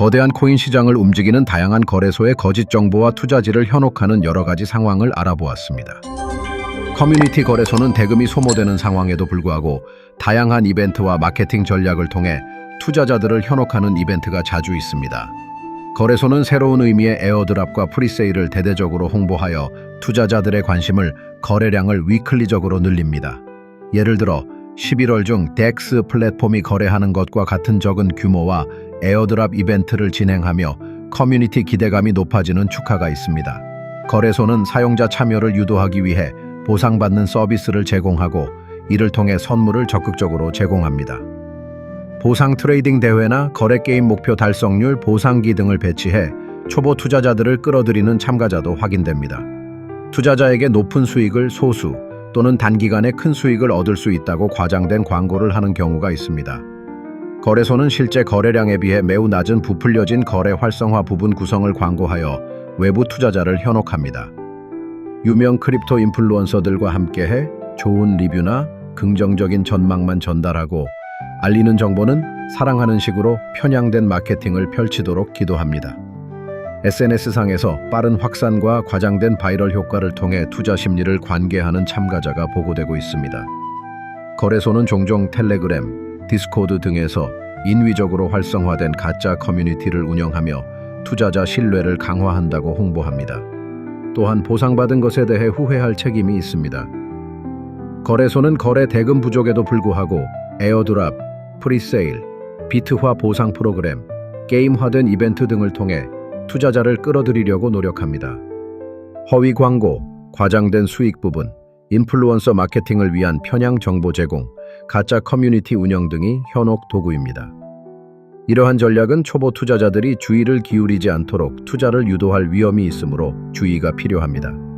거대한 코인 시장을 움직이는 다양한 거래소의 거짓 정보와 투자지를 현혹하는 여러 가지 상황을 알아보았습니다. 커뮤니티 거래소는 대금이 소모되는 상황에도 불구하고 다양한 이벤트와 마케팅 전략을 통해 투자자들을 현혹하는 이벤트가 자주 있습니다. 거래소는 새로운 의미의 에어드랍과 프리세일을 대대적으로 홍보하여 투자자들의 관심을 거래량을 위클리적으로 늘립니다. 예를 들어 11월 중 덱스 플랫폼이 거래하는 것과 같은 적은 규모와 에어드랍 이벤트를 진행하며 커뮤니티 기대감이 높아지는 축하가 있습니다. 거래소는 사용자 참여를 유도하기 위해 보상받는 서비스를 제공하고 이를 통해 선물을 적극적으로 제공합니다. 보상 트레이딩 대회나 거래 게임 목표 달성률 보상기 등을 배치해 초보 투자자들을 끌어들이는 참가자도 확인됩니다. 투자자에게 높은 수익을 소수 또는 단기간에 큰 수익을 얻을 수 있다고 과장된 광고를 하는 경우가 있습니다. 거래소는 실제 거래량에 비해 매우 낮은 부풀려진 거래 활성화 부분 구성을 광고하여 외부 투자자를 현혹합니다. 유명 크립토 인플루언서들과 함께해 좋은 리뷰나 긍정적인 전망만 전달하고 알리는 정보는 사랑하는 식으로 편향된 마케팅을 펼치도록 기도합니다. SNS상에서 빠른 확산과 과장된 바이럴 효과를 통해 투자 심리를 관계하는 참가자가 보고되고 있습니다. 거래소는 종종 텔레그램, 디스코드 등에서 인위적으로 활성화된 가짜 커뮤니티를 운영하며 투자자 신뢰를 강화한다고 홍보합니다. 또한 보상받은 것에 대해 후회할 책임이 있습니다. 거래소는 거래 대금 부족에도 불구하고 에어드랍, 프리세일, 비트화 보상 프로그램, 게임화된 이벤트 등을 통해 투자자를 끌어들이려고 노력합니다. 허위 광고, 과장된 수익 부분, 인플루언서 마케팅을 위한 편향 정보 제공, 가짜 커뮤니티 운영 등이 현혹 도구입니다. 이러한 전략은 초보 투자자들이 주의를 기울이지 않도록 투자를 유도할 위험이 있으므로 주의가 필요합니다.